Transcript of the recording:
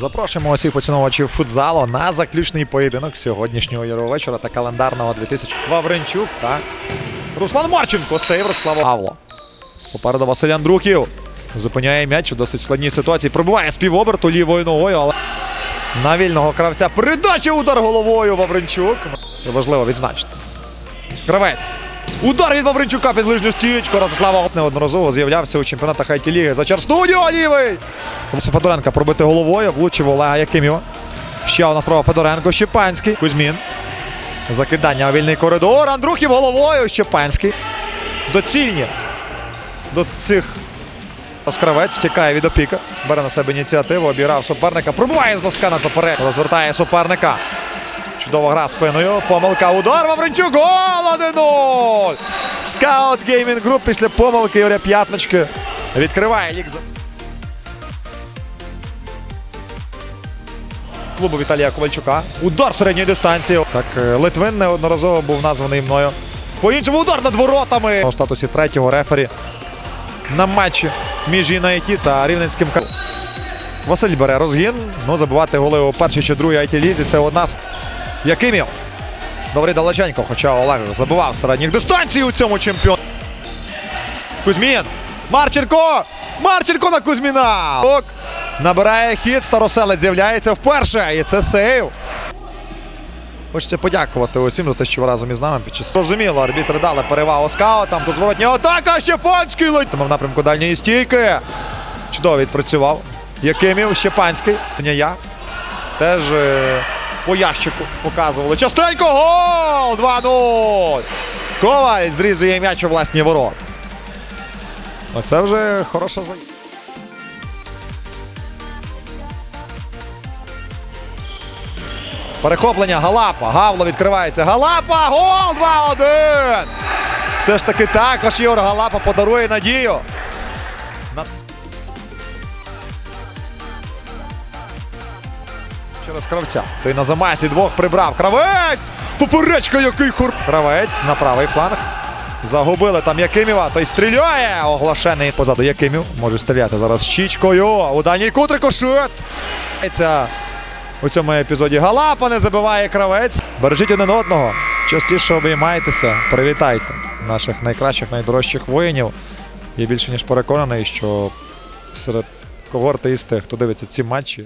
Запрошуємо усіх поціновувачів футзалу на заключний поєдинок сьогоднішнього Євровечора та календарного 2000. Вавренчук та Руслан Марченко. Сейв Рослава Павло. Попереду Василь Андрухів. Зупиняє м'яч у досить складній ситуації. Пробиває співоберту лівою ногою, але на вільного кравця передача удар головою Вавренчук. Це важливо відзначити. Кравець. Удар від Вавренчука під ближню стічку. Ростислава Ос неодноразово з'являвся у чемпіонатах Хайті Ліги. За Чарстудіо лівий. Федоренка пробити головою, влучив Олега Якимєва. Ще одна спроба Федоренко. Щепанський. Кузьмін. Закидання у вільний коридор. Андрухів головою. Щепанський. Доцільні до цих Скравець тікає від опіка. Бере на себе ініціативу, обіграв суперника. Пробуває з доска на поперед. Розвертає суперника. Чудова гра спиною. Помилка. Удар. Вавренчук. Гол 1-0. Скаут Геймінг Груп після помилки Юрія П'ятнички. Відкриває лік. Клубу Віталія Ковальчука. Удар середньої дистанції. Так, е, Литвин неодноразово був названий мною. По-іншому удар над воротами. У статусі третього рефері на матчі між Юнайті та Рівненським Василь бере розгін. Ну, забивати голи у першій чи другій айті лізі. Це одна з Якимів. Добрий Далеченко, хоча Олег забивав середніх дистанцій у цьому чемпіоні. Кузьмін. Марченко! Марченко на Кузьміна! Ок. Набирає хід, староселець з'являється вперше. І це сейв. Хочеться подякувати усім за те, що ви разом із нами під час. Зрозуміло, арбітри дали перевагу скаутам. Тут зворотня атака, Щепанський летить в напрямку дальньої стійки. Чудово відпрацював. Якимів, Щепанський. Я. Теж е, по ящику показували. Частенько гол! 2-0. Коваль зрізує м'яч у власні ворот. Оце вже хороша заявка. Перехоплення Галапа. Гавло відкривається. Галапа! Гол! 2-1! Все ж таки також Ігор Галапа подарує надію. Через кравця. Той на замасі двох прибрав. Кравець! Поперечка який хур. Кравець на правий фланг. Загубили там Якимєва. Той стріляє. Оглашений позаду Якимів. Може стріляти зараз щічкою. У дальній кут рикошет. Це у цьому епізоді Галапа не забиває кравець. Бережіть один одного. Частіше обіймайтеся. Привітайте наших найкращих, найдорожчих воїнів. Я більше ніж переконаний, що серед когорти із тих, хто дивиться ці матчі,